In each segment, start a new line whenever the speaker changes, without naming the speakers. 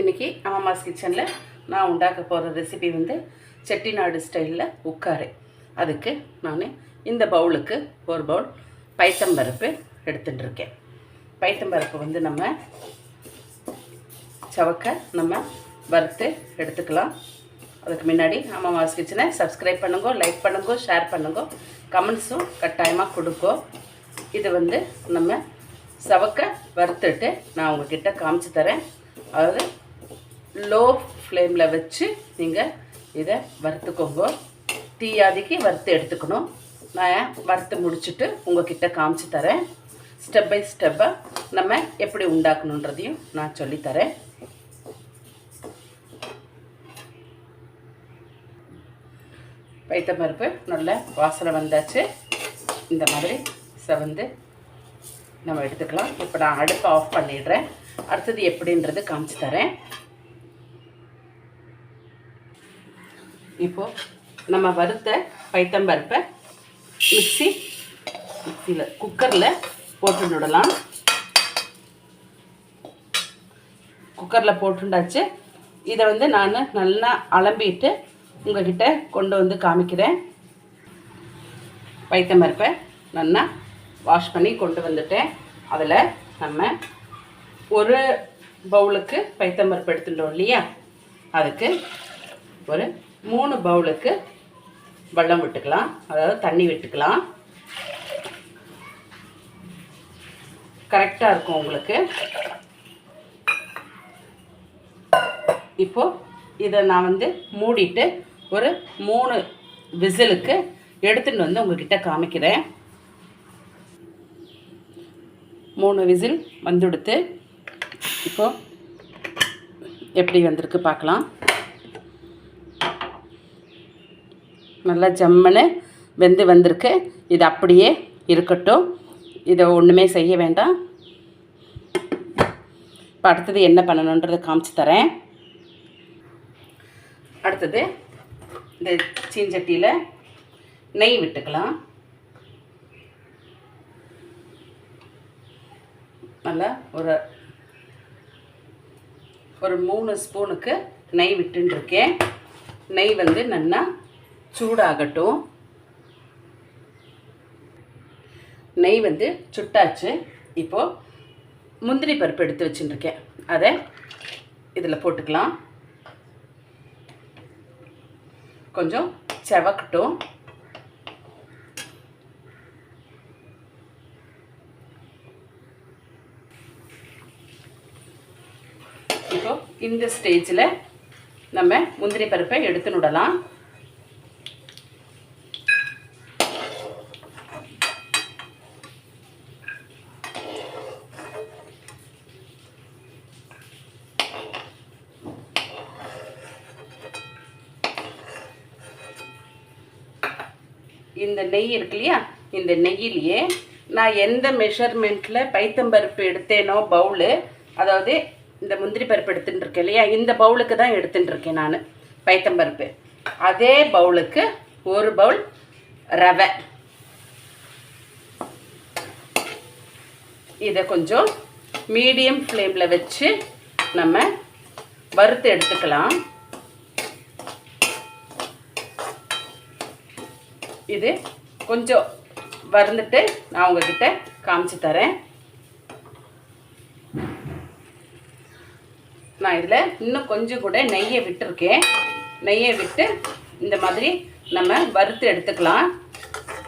இன்றைக்கி அம்மாஸ் கிச்சனில் நான் உண்டாக்க போகிற ரெசிபி வந்து செட்டிநாடு ஸ்டைலில் உட்காரு அதுக்கு நான் இந்த பவுலுக்கு ஒரு பவுல் பைத்தம்பருப்பு எடுத்துட்டுருக்கேன். பைத்தம்பருப்பு வந்து நம்ம சவக்க நம்ம வறுத்து எடுத்துக்கலாம். அதுக்கு முன்னாடி அம்மாஸ் கிச்சனை சப்ஸ்கிரைப் பண்ணுங்க லைக் பண்ணுங்க ஷேர் பண்ணுங்க கமெண்ட்ஸும் கட்டாயமாக கொடுக்கோ இது வந்து நம்ம சவக்க வறுத்துட்டு நான் உங்ககிட்ட காமிச்சு தரேன். அதாவது லோ ஃப்ளேமில் வச்சு நீங்கள் இதை வறுத்துக்கோங்க. தீயாதிக்கு வறுத்து எடுத்துக்கணும். நான் வறுத்து முடிச்சுட்டு உங்ககிட்ட காமிச்சு தரேன். ஸ்டெப் பை ஸ்டெப்பாக நம்ம எப்படி உண்டாக்கணுன்றதையும் நான் சொல்லித்தரேன் பைத்தம்பருப்பு நல்ல வாசனை வந்தாச்சு. இந்த மாதிரி செவந்து நம்ம எடுத்துக்கலாம். இப்போ நான் அடுப்பை ஆஃப் பண்ணிடுறேன். அடுத்தது எப்படின்றது காமிச்சு தரேன். இப்போது நம்ம வறுத்த பைத்தம்பருப்பை மிக்சி மிக்சியில் குக்கரில் போட்டு விடலாம். குக்கரில் போட்டுண்டாச்சு. இதை வந்து நான் நல்லா அலம்பிட்டு உங்ககிட்ட கொண்டு வந்து காமிக்கிறேன். பைத்தம்பருப்பை நல்லா வாஷ் பண்ணி கொண்டு வந்துட்டேன். அதில் நம்ம ஒரு பவுலுக்கு பைத்தம்பருப்பு எடுத்துட்டோம் இல்லையா? அதுக்கு ஒரு மூணு பவுலுக்கு வெள்ளம் விட்டுக்கலாம். அதாவது தண்ணி விட்டுக்கலாம். கரெக்டாக இருக்கும் உங்களுக்கு. இப்போ இதை நான் வந்து மூடிட்டு ஒரு மூணு விசிலுக்கு எடுத்துகிட்டு வந்து உங்ககிட்ட காமிக்கிறேன். மூணு விசில் வந்துடுத்து. இப்போ எப்படி வந்திருக்கு பார்க்கலாம். நல்லா ஜம்முன்னு வெந்து வந்திருக்கு. இது அப்படியே இருக்கட்டும். இதை ஒன்றுமே செய்ய வேண்டாம். இப்போ அடுத்தது என்ன பண்ணணுன்றதை காமிச்சு தரேன். அடுத்தது இந்த சீஞ்சட்டியில் நெய் விட்டுக்கலாம். நல்லா ஒரு ஒரு மூணு ஸ்பூனுக்கு நெய் விட்டுருக்கேன் நெய் வந்து நல்லா சூடாகட்டும். நெய் வந்து சுட்டாச்சு. இப்போது முந்திரி பருப்பு எடுத்து வச்சுட்டுருக்கேன். அதை இதில் போட்டுக்கலாம். கொஞ்சம் செவக்கட்டும். இப்போ இந்த ஸ்டேஜில் நம்ம முந்திரி பருப்பை எடுத்து விடலாம் இந்த நெய் இருக்கு இல்லையா? இந்த நெய்யிலேயே நான் எந்த மெஷர்மெண்ட்டில் பைத்தம்பருப்பு எடுத்தேனோ பவுலு அதாவது இந்த முந்திரி பருப்பு எடுத்துட்டு இருக்கேன் இல்லையா? இந்த பவுலுக்கு தான் எடுத்துட்டு இருக்கேன் நான் பைத்தம்பருப்பு அதே பவுலுக்கு ஒரு பவுல் ரவை. இதை கொஞ்சம் மீடியம் ஃப்ளேமில் வச்சு நம்ம வறுத்து எடுத்துக்கலாம். இது கொஞ்சம் வறந்துட்டு நான் உங்ககிட்ட காமிச்சு தரேன். நான் இதில் இன்னும் கொஞ்சம் கூட நெய்யை விட்டுருக்கேன். நெய்யை விட்டு இந்த மாதிரி நம்ம வறுத்து எடுத்துக்கலாம்.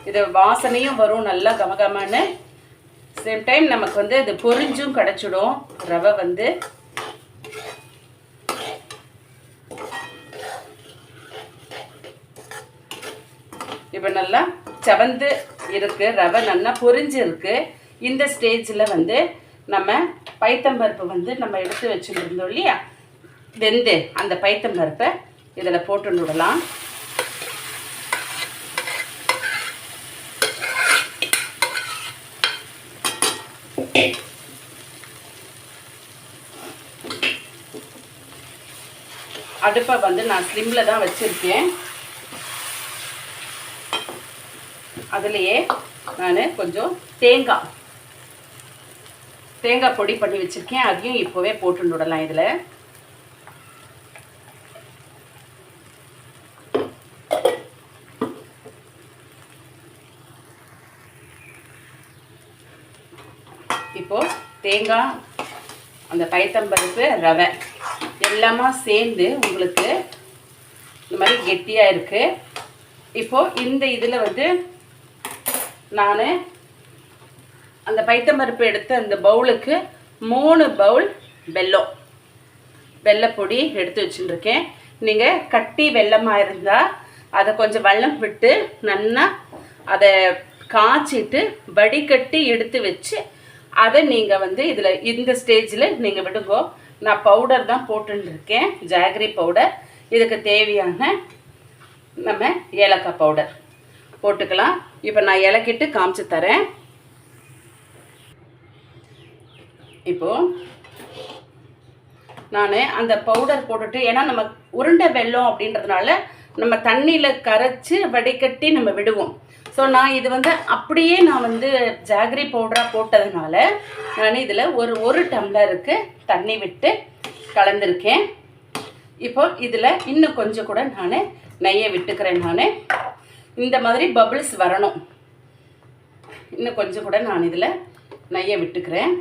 இது வாசனையும் வரும் நல்லா கமகமான சேம் டைம் நமக்கு வந்து இது பொரிஞ்சும் கிடச்சிடும். ரவை வந்து இப்போ நல்லா செவந்து இருக்குது ரவை நல்லா பொரிஞ்சு இருக்குது இந்த ஸ்டேஜில் வந்து நம்ம பைத்தம்பருப்பு வந்து நம்ம எடுத்து வச்சுருந்தோம் இல்லையா? வெந்து அந்த பைத்தம்பருப்பை இதில் போட்டு விடலாம். அடுப்பை வந்து நான் ஸ்லிம்மில் தான் வச்சுருக்கேன். அதுலேயே நான் கொஞ்சம் தேங்காய் தேங்காய் பொடி பண்ணி வச்சுருக்கேன். அதையும் இப்போவே போட்டு விடலாம் இதில். இப்போது தேங்காய் அந்த பயத்தம்பருப்பு ரவை எல்லாமா சேர்ந்து உங்களுக்கு இந்த மாதிரி கெட்டியாக இருக்குது இப்போது இந்த இதில் வந்து நான் அந்த பைத்தம்பருப்பு எடுத்த அந்த பவுலுக்கு மூணு பவுல் வெல்லம் வெள்ளைப்பொடி எடுத்து வச்சுட்டுருக்கேன். நீங்கள் கட்டி வெல்லமாக இருந்தால் அதை கொஞ்சம் வெள்ளம் விட்டு நல்லா அதை காய்ச்சிட்டு வடிகட்டி எடுத்து வச்சு அதை நீங்கள் வந்து இதில் இந்த ஸ்டேஜில் நீங்கள் விடுங்கோ. நான் பவுடர் தான் போட்டுருக்கேன் ஜாகரி பவுடர். இதுக்கு தேவையான நம்ம ஏலக்காய் பவுடர். போட்டுக்கலாம். இப்போ நான் இலக்கிட்டு காமிச்சு தரேன். இப்போது நான் அந்த பவுடர் போட்டுட்டு ஏன்னா நம்ம உருண்டை வெல்லம் அப்படின்றதுனால நம்ம தண்ணியில் கரைச்சி வடிகட்டி நம்ம விடுவோம். ஸோ நான் இது வந்து அப்படியே நான் வந்து ஜாகரி பவுடராக போட்டதுனால நான் இதில் ஒரு ஒரு டம்ளருக்கு தண்ணி விட்டு கலந்துருக்கேன். இப்போ இதில் இன்னும் கொஞ்சம் கூட நான் நெய்யை விட்டுக்கிறேன் நான். இந்த மாதிரி பபிள்ஸ் வரணும். இன்னும் கொஞ்சம் கூட நான் இதில் நைய விட்டுக்கிறேன்.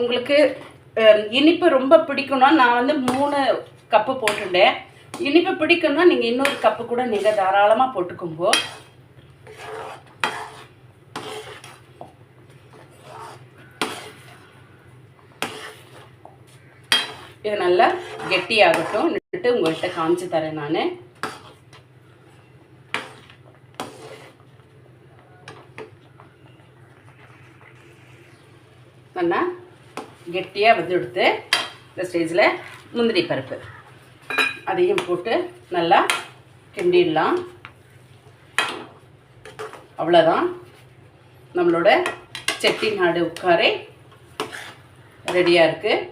உங்களுக்கு இனிப்பு ரொம்ப பிடிக்கும்னா நான் வந்து மூணு கப்பு போட்டுட்டேன். இனிப்பு பிடிக்கும்னா நீங்கள் இன்னொரு கப்பு கூட நீங்கள் தாராளமாக போட்டுக்கோங்கோ. இது நல்லா கெட்டியாகட்டும். போட்டுட்டு உங்கள்கிட்ட காமிச்சு தரேன் நான். நல்லா கெட்டியாக வந்து எடுத்து இந்த ஸ்டேஜில் முந்திரி பருப்பு. அதையும் போட்டு நல்லா கிண்டிடலாம். அவ்வளோதான் நம்மளோட செட்டிநாடு உட்காரை ரெடியாக இருக்குது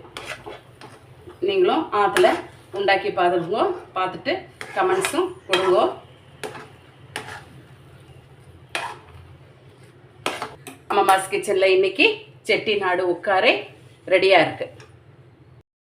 நீங்களும் ஆற்றுல உண்டாக்கி பார்த்துருங்க பார்த்துட்டு கமெண்ட்ஸும் கொடுங்க. அம்மாஸ் கிச்சனில் இன்னைக்கு செட்டிநாடு உட்காரே ரெடியாக இருக்குது